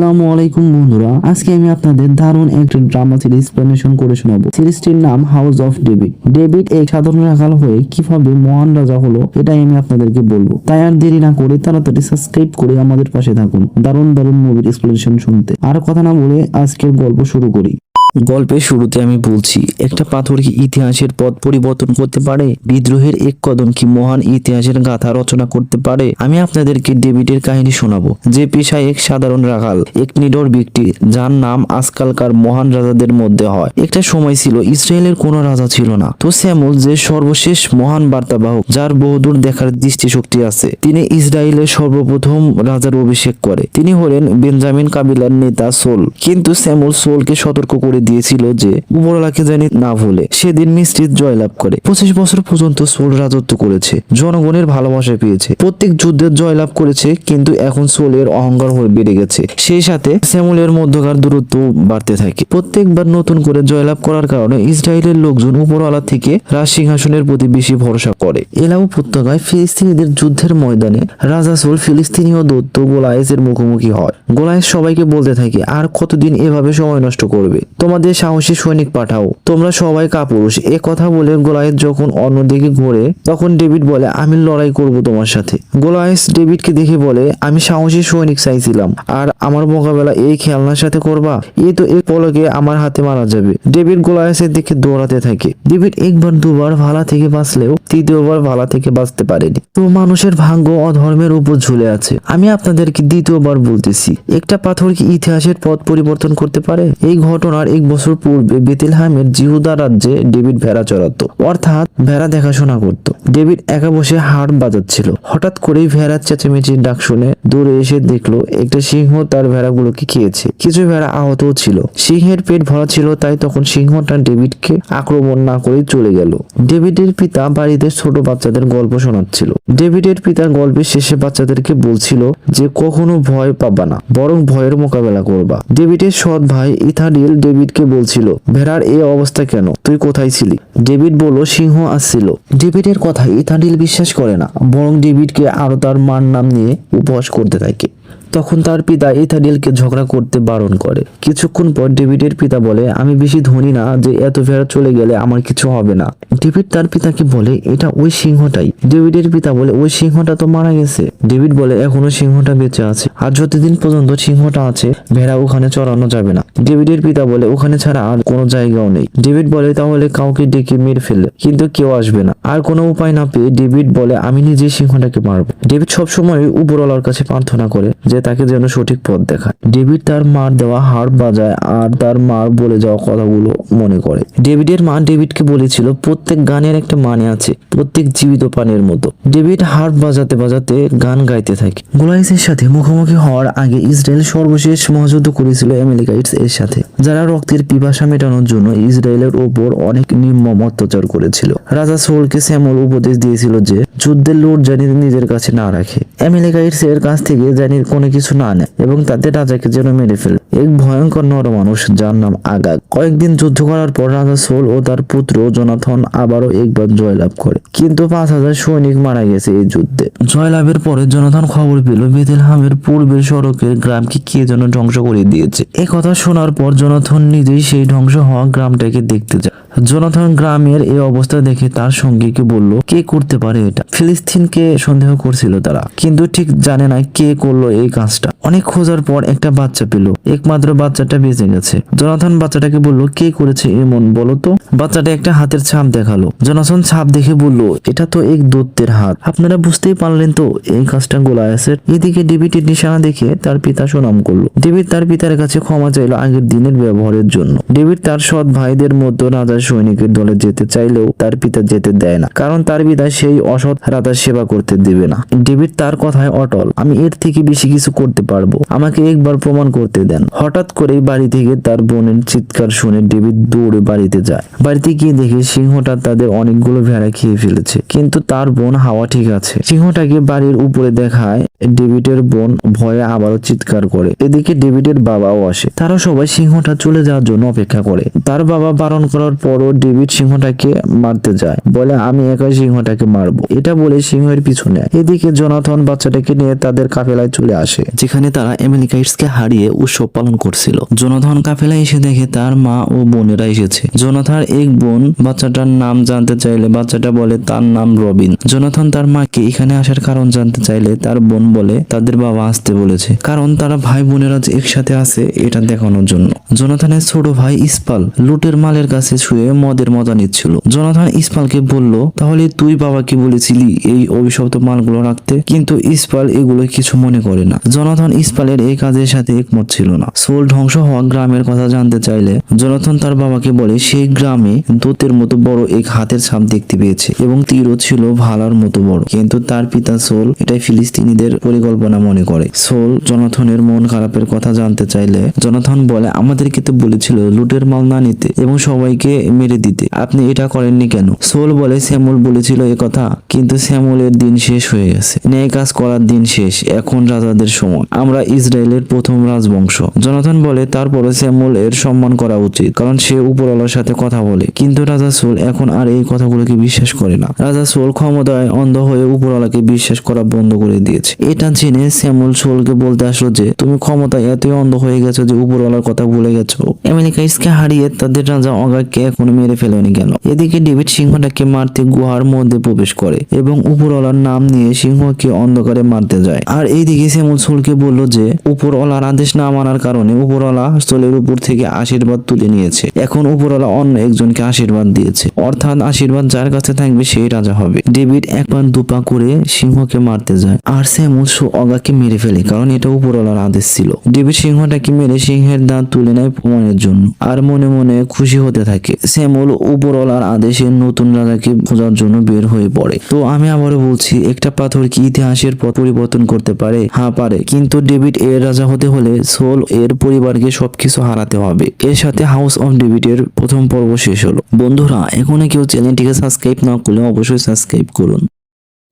আসসালামু আলাইকুম বন্ধুরা, আজকে আমি আপনাদের দারুণ একটি ড্রামা সিরিজ এক্সপ্লেনেশন করে শোনাবো। সিরিজটির নাম হাউস অফ ডেভিড ডেভিড এই সাধারণ রাখাল হয়ে কীভাবে মহান রাজা হলো, এটাই আমি আপনাদেরকে বলব। তাই আর দেরি না করে তাড়াতাড়ি সাবস্ক্রাইব করে আমাদের পাশে থাকুন। দারুণ দারুণ মুভির এক্সপ্লেনেশন শুনতে। আর কথা না বলে আজকের গল্প শুরু করি। গল্পের শুরুতে আমি বলছি, একটা পাথর কি ইতিহাসের পথ পরিবর্তন করতে পারে? বিদ্রোহের এক কদম কি মহান ইতিহাসের গাথা রচনা করতে পারে? আমি আপনাদেরকে ডেভিডের কাহিনী শোনাবো। যে পেশায় এক সাধারণ রাখাল, এক নিডর ব্যক্তি, যার নাম আজকালকার মহান রাজাদের মধ্যে হয়। একটা সময় ছিল, ইসরায়েলের কোনো রাজা ছিল না। তো স্যামুল যে সর্বশেষ মহান বার্তাবাহক, যার বহুদূর দেখার দৃষ্টিশক্তি আছে, তিনি ইসরায়েলের সর্বপ্রথম রাজার অভিষেক করে। তিনি হলেন বেঞ্জামিন কাবিলার নেতা সোল। কিন্তু স্যামুল সোলকে সতর্ক করে দিয়েছিল যে উপরওয়ালাকে জানি না ভুলে সেদিন মিশ্রিত জয়লাভ করে। পঁচিশ বছর পর্যন্ত সোল রাজত্ব করেছে, জনগণের ভালোবাসা পেয়েছে। প্রত্যেক যুদ্ধের জয়লাভ করেছে, কিন্তু এখন সোলের অহংকার হয়ে বেড়ে গেছে। সেই সাথে স্যামুলের মধ্যকার দূরত্ব বাড়তে থাকে। প্রত্যেকবার নতুন করে জয়লাভ করার কারণে ইসরায়েলের লোকজন উপরওয়ালা থেকে রাজ সিংহাসনের প্রতি বেশি ভরসা করে। এলাও উপত্যকায় ফিলিস্তিনিদের যুদ্ধের ময়দানে রাজা সোল ফিলিস্তিনীয় দত্ত গোলায়েসের মুখোমুখি হয়। গোলায়েস সবাইকে বলতে থাকে, আর কতদিন এভাবে সময় নষ্ট করবে? তোমাদের সাহসী সৈনিক পাঠাও। তোমরা সবাই কাপুরুষ। এ কথা বলে গোলায়েস যখন অন্যদিকে ঘোরে, তখন ডেভিড বলে, আমি লড়াই করব তোমার সাথে। গোলায়েস ডেভিডকে দেখে বলে, আমি সাহসী সৈনিক চাইছিলাম। আর আমার মোকাবেলা এই খেলনার সাথে করবা? এই তো এই পলকে আমার হাতে মারা যাবে। ডেভিড গোলায়েসের দিকে দৌড়াতে থাকে। ডেভিড একবার দুবার ভালা থেকে বাঁচলেও তৃতীয়বার ভালা থেকে বাঁচতে পারেনি। তো মানুষের ভাগ্য অধর্মের উপর ঝুলে আছে। আমি আপনাদেরকে দ্বিতীয়বার বলতেছি, একটা পাথর কি ইতিহাসের পথ পরিবর্তন করতে পারে? এই ঘটনার এক বছর পূর্বে বেতিলহামের জিহুদা রাজ্যে ডেভিড ভেড়া চড়াতো। অর্থাৎ ভেড়া দেখাশোনা করত। ডেভিড একা বসে হাড় বাজাচ্ছিল। হঠাৎ করেই ভেড়ার চেঁচামেচির ডাক শুনে দূরে এসে দেখল একটা সিংহ তার ভেড়াগুলোকে খেয়েছে। কিছু ভেড়া আহতও ছিল। সিংহের পেট ভরা ছিল, তাই তখন সিংহটা ডেভিডকে আক্রমণ না করে চলে গেল। ডেভিডের পিতা বাড়িতে ছোট বাচ্চাদের গল্প শোনাচ্ছিল। ডেভিডের পিতা গল্পের শেষে বাচ্চাদেরকে বলছিল যে, কখনো ভয় পাবা না, বরং ভয়ের মোকাবেলা করবা। ডেভিডের সৎ ভাই ইথাডিল ডেভিডকে বলছিল, ভেড়ার এই অবস্থা কেন? তুই কোথায় ছিলি? ডেভিড বলল, সিংহ আসছিল। ডেভিডের কথা ইথানিল বিশ্বাস করে না, বরং ডেভিডকে আরও তার মার নাম নিয়ে উপহাস করতে থাকে। তখন তার পিতা ইথাডিলকে ঝগড়া করতে বারণ করে। কিছুক্ষণ পর ডেভিডের পিতা বলে, আমি বেশি ধনী না যে এত ভেড়া চলে গেলে আমার কিছু হবে না। ডেভিড তার পিতাকে বলে, এটা ওই সিংহটাই। ডেভিডের পিতা বলে, ওই সিংহটা তো মারা গেছে। ডেভিড বলে, এখনও সিংহটা বেঁচে আছে। আর যতদিন পর্যন্ত সিংহটা আছে, ভেড়া ওখানে চড়ানো যাবে না। ডেভিডের পিতা বলে, ওখানে ছাড়া আর কোনো জায়গাও নেই। ডেভিড বলে, তাহলে কাউকে ডেকে মেরে ফেলে, কিন্তু কেউ আসবে না। আর কোনো উপায় না পেয়ে ডেভিড বলে, আমি নিজে সিংহটাকে মারবো। ডেভিড সবসময় উপরওয়ালার কাছে প্রার্থনা করে যে তাকে যেন সঠিক পথ দেখায়। ডেভিড তার মার দেওয়া হাড় বাজায় আর তার মার বলে যাওয়া কথাগুলো মনে করে। ডেভিডের মা ডেভিডকে বলেছিল, প্রত্যেক গানের একটা মানে আছে, প্রত্যেক জীবিত প্রাণের মতো। ডেভিড হার্ট বাজাতে বাজাতে গান গাইতে থাকে। গোলাইসের সাথে মুখোমুখি হওয়ার আগে ইসরায়েল সর্বশেষ মহাযুদ্ধ করেছিল আমেরিকাইটস এর সাথে। যারা রক্তের পিপাসা মেটানোর জন্য ইসরায়েলের ওপর অনেক নির্মম অত্যাচার করেছিল। রাজা সোলকে শ্যামল উপদেশ দিয়েছিল যে, যুদ্ধের লোড জানি নিজের কাছে না রাখে। আমেরিকাইটস এর কাছ থেকে জানির কোনো কিছু না নেয় এবং তাদের রাজাকে যেন মেরে ফেলে। এক ভয়ঙ্কর নর মানুষ যার নাম আগাগ। কয়েকদিন যুদ্ধ করার পর রাজা সোল ও তার পুত্র জনাথন আবারও একবার জয়লাভ করে। কিন্তু পাঁচ হাজার সৈনিক মারা গেছে এই যুদ্ধে। জয়লাভের পরে জনাথন খবর পেল বেতেলহামের পূর্বের সড়কের গ্রামকে কে যেন ধ্বংস করে দিয়েছে। এ কথা শোনার পর জনাথন নিজেই সেই ধ্বংস হওয়া গ্রামটাকে দেখতে যায়। জনাথন গ্রামের এই অবস্থা দেখে তার সঙ্গীকে বলল, কে করতে পারে এটা? ফিলিস্তিনকে সন্দেহ করছিল তারা, কিন্তু ঠিক জানে না কে করল এই কাজটা। অনেক খোঁজার পর একটা বাচ্চা পেল, একমাত্র বাচ্চাটা বেঁচে গেছে। জনাথন বাচ্চাটাকে বলল, কে করেছে এমন বলো তো? বাচ্চাটা একটা হাতের ছাপ দেখাল। জনাথন ছাপ দেখে বলল, এটা তো এক দত্তের হাত। আপনারা বুঝতেই পারলেন তো, এই কাজটা গোলায়াসের এদিকে ডেভিডের নিশানা দেখে তার পিতা সুনাম করল। ডেভিড তার পিতার কাছে ক্ষমা চাইলো আগের দিনের ব্যবহারের জন্য। ডেভিড তার সৎ ভাইদের মধ্যে রাজার সৈনিকের দলে যেতে চাইলেও তার পিতা যেতে দেয় না। কারণ তার পিতা সেই অসৎ রাজার সেবা করতে দেবে না। ডেভিড তার কথায় অটল, আমি এর থেকে বেশি কিছু করতে পারব। আমাকে একবার প্রমাণ করতে দেন। হঠাৎ করেই বাড়ি থেকে তার বোনের চিৎকার শুনে ডেভিড দৌড়ে বাড়িতে যায়। বাড়িতে গিয়ে দেখে সিংহটা তাদের অনেকগুলো ভেড়া খেয়ে ফেলেছে। কিন্তু তার বোন হাওয়া ঠিক আছে। সিংহটাকে বাড়ির উপরে দেখায় ডেভিডের বোন ভয়ে আবারও চিৎকার করে। এদিকে ডেভিডের বাবাও আসে। তারা সবাই সিংহটা চলে যাওয়ার জন্য অপেক্ষা করে। তার বাবা বারণ করার পরও ডেভিড সিংহটাকে মারতে যায়। বলে, আমি একাই সিংহটাকে মারবো। এটা বলে সিংহের পিছু নেয় এদিকে জনাথন বাচ্চাটাকে নিয়ে তাদের কাফেলায় চলে আসে, যেখানে তারা আমেরিকাইটসকে হারিয়ে উৎসব পালন করছিল। জোনাথন কাফেলা এসে দেখে তার মা ও বোনেরা এসেছে। জোনাথার এক বোন বাচ্চাটার নাম জানতে চাইলে বাচ্চাটা বলে, তার নাম রবিন। জোনাথন তার মাকে এখানে আসার কারণ জানতে চাইলে তার বোন বলে, তাদের বাবা আসতে বলেছে। কারণ তারা ভাই বোনেরা একসাথে আছে, এটা দেখানোর জন্য। জোনাথনের ছোট ভাই ইসপাল লুটের মালের কাছে শুয়ে মদের মজা নিচ্ছিল। জোনাথন ইসপালকে বলল, তাহলে তুই বাবাকে বলেছিলি এই অভিশপ্ত মালগুলো রাখতে? কিন্তু ইসপাল এগুলো কিছু মনে করে না। জোনাথন ইসপালের এই কাজের সাথে একমত ছিল না। সোল ধ্বংস হওয়া গ্রামের কথা জানতে চাইলে জোনাথন তার বাবাকে বলে, সেই গ্রামে দূতের মতো বড় এক হাতের ছাপ দেখতে পেয়েছে এবং তীরও ছিল ভালার মতো বড়। কিন্তু তার পিতা সোল এটাই ফিলিস্তিনিদের পরিকল্পনা মনে করে। সোল জনাথনের মন খারাপের কথা জানতে চাইলে জনাথন বলে, আমাদেরকে তো বলেছিল লুটের মাল না নিতে এবং সবাইকে মেরে দিতে। আপনি এটা করেননি কেন? সোল বলে শ্যামল বলেছিল কথা, কিন্তু শ্যামলের দিন শেষ হয়ে গেছে। ন্যায় কাজ করার দিন শেষ, এখন রাজাদের সময়। আমরা ইসরায়েলের প্রথম রাজবংশ। জনাথন বলে তারপরে শ্যামল এর সম্মান করা উচিত, কারণ সে উপরওয়ালার সাথে কথা বলে। কিন্তু রাজা সোল এখন আর এই কথাগুলোকে বিশ্বাস করে না। রাজা সোল ক্ষমতায় অন্ধ হয়ে উপরওয়ালাকে বিশ্বাস করা বন্ধ করে দিয়েছে। এটা জেনে শ্যামল সোলকে বলতে আসলো যে, তুমি ক্ষমতায় এতই অন্ধ হয়ে গেছো যে উপরওয়ালার কথা ভুলে গেছো। আমেরিকাইসকে হারিয়ে তাদের রাজা অগাকে এখনও মেরে ফেলেনি কেন? এদিকে ডেভিড সিংহটাকে মারতে গুহার মধ্যে প্রবেশ করে এবং উপরওয়ালার নাম নিয়ে সিংহকে অন্ধকারে মারতে যায়। আর এইদিকে শ্যামল সোলকে বলল যে, উপরওয়ালার আদেশ না মানার কারণে উপরওয়ালা সোলের উপর থেকে আশীর্বাদ তুলে নিয়েছে। এখন উপরওয়ালা অন্য একজনকে আশীর্বাদ দিয়েছে। অর্থাৎ আশীর্বাদ যার কাছে থাকবে সেই রাজা হবে। ডেভিড একবার দুপা করে সিংহকে মারতে যায়। আর স্যামুল সো অগাকে মেরে ফেলে, কারণ এটা উপরওয়ালার আদেশ ছিল। ডেভিড সিংহটাকে মেরে সিংহের দাঁত তুলে নেয় প্রমাণের জন্য। আর মনে মনে খুশি হতে থাকে। স্যামুল উপরওয়ালার আদেশে নতুন রাজাকে খোঁজার জন্য বের হয়ে পড়ে। তো আমি আবারও বলছি, একটা পাথর কি ইতিহাসের পথ পরিবর্তন করতে পারে? হ্যাঁ পারে। কিন্তু ডেভিড এর রাজা হতে হলে সোল এর পরিবারকে সবকিছু হারাতে হবে। এর সাথে হাউস অফ ডেভিড এর প্রথম পর্ব শেষ হলো। বন্ধুরা এখনও কেউ চ্যানেলটিকে সাবস্ক্রাইব না করলে অবশ্যই সাবস্ক্রাইব করুন।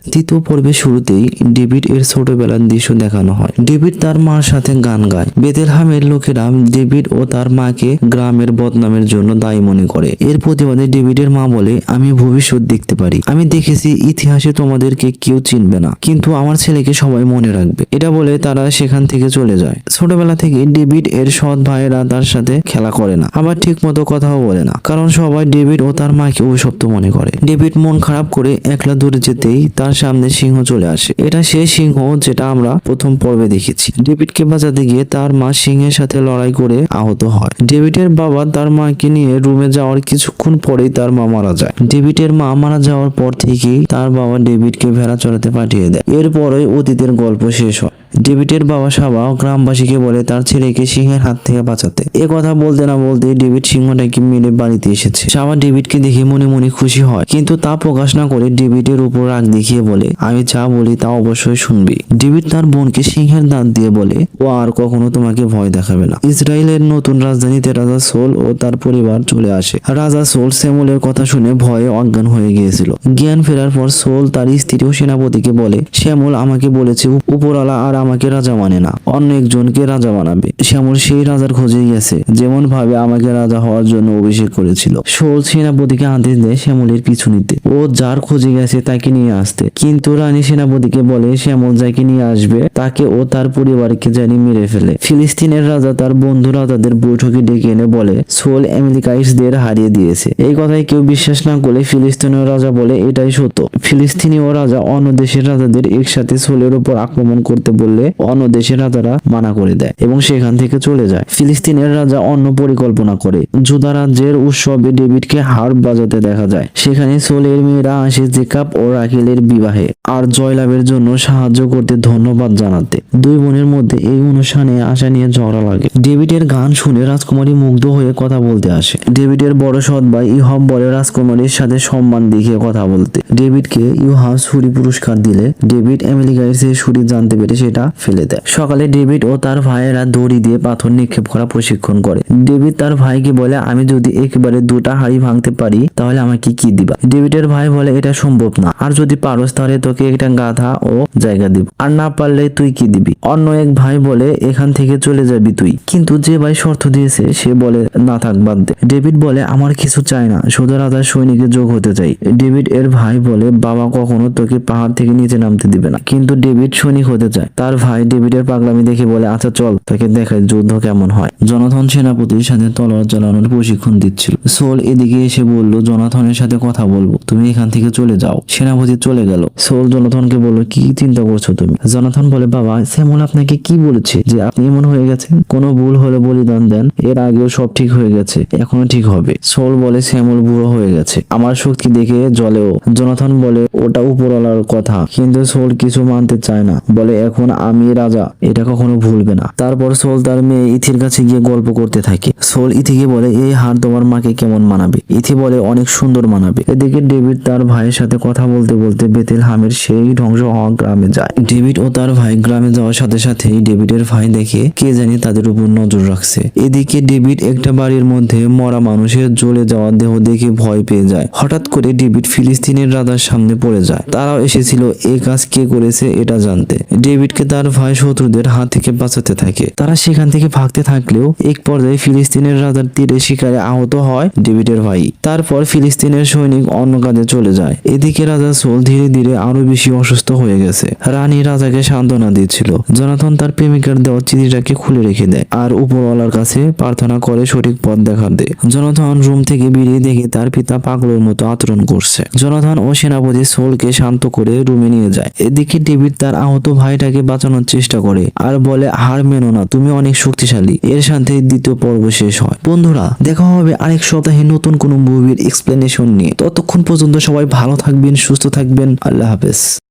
তৃতীয় পর্বের শুরুতেই ডেভিড এর ছোটবেলার দৃশ্য দেখানো হয়। ডেভিড তার মার সাথে গান গায়। বেতেলহামের লোকেরা ডেভিড ও তার মাকে গ্রামের বদনামের জন্য দায়ী মনে করে। এর প্রতিবাদে ডেভিডের মা বলে, আমি ভবিষ্যৎ দেখতে পারি। আমি দেখেছি ইতিহাসে তোমাদেরকে কেউ চিনবে না, কিন্তু আমার ছেলেকে সবাই মনে রাখবে। এটা বলে তারা সেখান থেকে চলে যায়। ছোটবেলা থেকে ডেভিড এর সৎ ভাইয়েরা তার সাথে খেলা করে না, আবার ঠিক মতো কথাও বলে না, কারণ সবাই ডেভিড ও তার মাকে অভিশপ্ত মনে করে। ডেভিড মন খারাপ করে একলা দূরে যেতেই তার সামনে সিংহ চলে আসে। এটা সেই সিংহ যেটা আমরা প্রথম পর্বে দেখেছি। ডেভিডকে বাঁচাতে গিয়ে তার মা সিংহের সাথে লড়াই করে আহত হয়। ডেভিডের বাবা তার মাকে নিয়ে রুমে যাওয়ার কিছুক্ষণ পরেই তার মা মারা যায়। ডেভিডের মা মারা যাওয়ার পর থেকেই তার বাবা ডেভিডকে ভেড়া চড়াতে পাঠিয়ে দেয়। এরপরে অতীতের গল্প শেষ হয়। ডেভিডের বাবা সাবা গ্রামবাসীকে বলে তার ছেলেকে সিংহের হাত থেকে বাঁচাতে। এ কথা বলতে না বলতে ডেভিড সিংহটাকে মেরে বাড়িতে এসেছে। সাবা ডেভিডকে দেখে মনে মনে খুশি হয়, কিন্তু তা প্রকাশ না করে ডেভিডের উপর রাগ দেখিয়ে বলে, আমি যা বলি তা অবশ্যই শুনবি। ডেভিড তার বোনকে সিংহের দাঁত দিয়ে বলে, ও আর কখনো তোমাকে ভয় দেখাবে না। ইসরায়েলের নতুন রাজধানীতে রাজা সোল ও তার পরিবার চলে আসে। রাজা সোল স্যামুলের কথা শুনে ভয়ে অজ্ঞান হয়ে গিয়েছিল। জ্ঞান ফেরার পর সোল তার স্ত্রী ও সেনাপতিকে বলে শ্যামল আমাকে বলেছে উপ- উপরওয়ালা আর আমাকে রাজা মানে না। অন্য একজনকে রাজা বানাবে। শ্যামল সেই রাজার খোঁজে গেছে, যেমন ভাবে আমাকে রাজা হওয়ার জন্য অভিষেক করেছিল। সোল সেনাপতিকে আদেশ দেয় শ্যামলের পিছু নিতে। ও যার খোঁজে গেছে তাকে নিয়ে আসতে। কিন্তু রানী সেনাপতিকে বলে, শ্যামল যাকে নিয়ে আসবে, তাকে ও তার পরিবারকে জানি মেরে ফেলে। ফিলিস্তিনের রাজা তার বন্ধু রাজাদের বৈঠকে ডেকে এনে বলে সোল আমেরিকাইসদের হারিয়ে দিয়েছে। এই কথায় কেউ বিশ্বাস না করলে ফিলিস্তিনীয় রাজা বলে, এটাই সত্য। ফিলিস্তিনীয় রাজা অন্য দেশের রাজাদের একসাথে সোলের উপর আক্রমণ করতে বললে অন্য দেশের রাজারা মানা করে দেয় এবং সেখান থেকে চলে যায়। ফিলিস্তিনের রাজা অন্য পরিকল্পনা করে। জুদা রাজ্যের উৎসবে ডেভিডকে হার বাজাতে দেখা যায়। সেখানে সোলের মেয়েরা আসে জেকাব ও রাকেলের বিবাহে আর জয়লাভের জন্য সাহায্য করতে ধন্যবাদ জানাতে। দুই বোনের মধ্যে এই অনুষ্ঠানে আসা নিয়ে ঝগড়া লাগে। ডেভিডের গান শুনে রাজকুমারী মুগ্ধ হয়ে কথা বলতে আসে। ডেভিডের বড় সৎ ভাই ইহব বলে রাজকুমারীর সাথে সম্মান দেখিয়ে কথা বলতে। ডেভিডকে ইউহাব ছুরি পুরস্কার দিলে ডেভিড আমেরিকার সেই ছুরি জানতে পেরে সেটা ফেলে দেয়। সকালে ডেভিড ও তার ভাইয়েরা দড়ি দিয়ে পাথর নিক্ষেপ করা প্রশিক্ষণ করে। ডেভিড তার ভাইকে বলে, আমি যদি একেবারে দুটা হাড়ি ভাঙতে পারি, তাহলে আমাকে কি দিবা? ডেভিডের ভাই বলে, এটা সম্ভব না। আর যদি পারস, তাহলে তোকে একটা গাধা ও জায়গা দিব। আর না পারলে তুই কি দিবি? অন্য এক ভাই বলে, এখান থেকে চলে যাবি তুই। কিন্তু যে ভাই শর্ত দিয়েছে, সে বলে, না থাক, বাদ দে। ডেভিড বলে, আমার কিছু চাই না। শুধু রাজার সৈনিকে যোগ হতে চাই। ডেভিড এর ভাই বলে, বাবা কখনো তোকে পাহাড় থেকে নিচে নামতে দিবে না। কিন্তু ডেভিড সৈনিক হতে চায়। তার তার ভাই ডেভিডের পাগলামি দেখে বলে আচ্ছা চল, তাকে দেখায় যুদ্ধ কেমন হয়? জনাথন সেনাপতির সাথে তলোয়ার চালানোর প্রশিক্ষণ দিচ্ছিল। সোল এদিকে এসে বলল, জনাথনের সাথে কথা বলব, তুমি এখান থেকে চলে যাও। সেনাপতি চলে গেল। সোল জনাথনকে বলল, কি চিন্তা করছ তুমি? জনাথন বলে, বাবা, স্যামুল আপনাকে কি বলেছে যে আপনি এমন হয়ে গেছেন? কোনো ভুল হলে বলিদান দেন, এর আগেও সব ঠিক হয়ে গেছে, এখনও ঠিক হবে। সোল বলে শ্যামল বুড়ো হয়ে গেছে, আমার শক্তি দেখে জলেও জনাথন বলে, ওটা উপরওয়ালার কথা। কিন্তু সোল কিছু মানতে চায় না। বলে, এখন আমি রাজা, এটা কখনো ভুলবে না। তারপর সোল তার মেয়ে ইথির কাছে গিয়ে গল্প করতে থাকে। সোল ইথিকে বলে, এই হার তোমার মাকে কেমন মানাবে? ইথি বলে, অনেক সুন্দর মানাবে। এদিকে ডেভিড তার ভাইয়ের সাথে কথা বলতে বলতে বেতেল হামের সেই ধ্বংস হওয়া গ্রামে যায়। ডেভিড ও তার ভাই গ্রামে যাওয়ার সাথে সাথেই ডেভিডের ভাই দেখে কে জানি তাদের উপর নজর রাখছে। এদিকে ডেভিড একটা বাড়ির মধ্যে মরা মানুষের জ্বলে যাওয়া দেহ দেখে ভয় পেয়ে যায়। হঠাৎ করে ডেভিড ফিলিস্তিনের রাজার সামনে পড়ে যায়। তারাও এসেছিল, এ কাজ কে করেছে, এটা জানতে। ডেভিডকে তার ভাই শত্রুদের হাত থেকে বাঁচাতে থাকে। তারা সেখান থেকে ভাগতে থাকলেও এক পর্যায়ে ফিলিস্তিনের রাজার তীরে শিকারে আহত হয় ডেভিডের ভাই। তারপর ফিলিস্তিনের সৈনিক অন্য কাজে চলে যায়। এদিকে রাজা সোল ধীরে ধীরে আরও বেশি অসুস্থ হয়ে গেছে। রানী রাজাকে সান্ত্বনা দিচ্ছিল জনাথন তার প্রেমিকার দেওয়া চিঠিটাকে খুলে রেখে দেয় আর উপরওয়ালার কাছে প্রার্থনা করে সঠিক পথ দেখাতে জনাথন রুম থেকে বেরিয়ে দেখে তার পিতা পাগলের মতো আচরণ করছে। জনাথন ও সেনাপতি সোলকে শান্ত করে রুমে নিয়ে যায়। এদিকে ডেভিড তার আহত ভাইটাকে বাঁচানোর চেষ্টা করে। আর বলে, হার মেনো না, তুমি অনেক শক্তিশালী। এর সাথে দ্বিতীয় পর্ব শেষ হয়। বন্ধুরা, দেখা হবে আরেক সপ্তাহে নতুন কোনো মুভির এক্সপ্লেনেশন নিয়ে। ততক্ষণ পর্যন্ত সবাই ভালো থাকবেন, সুস্থ থাকবেন। আল্লাহ হাফেজ।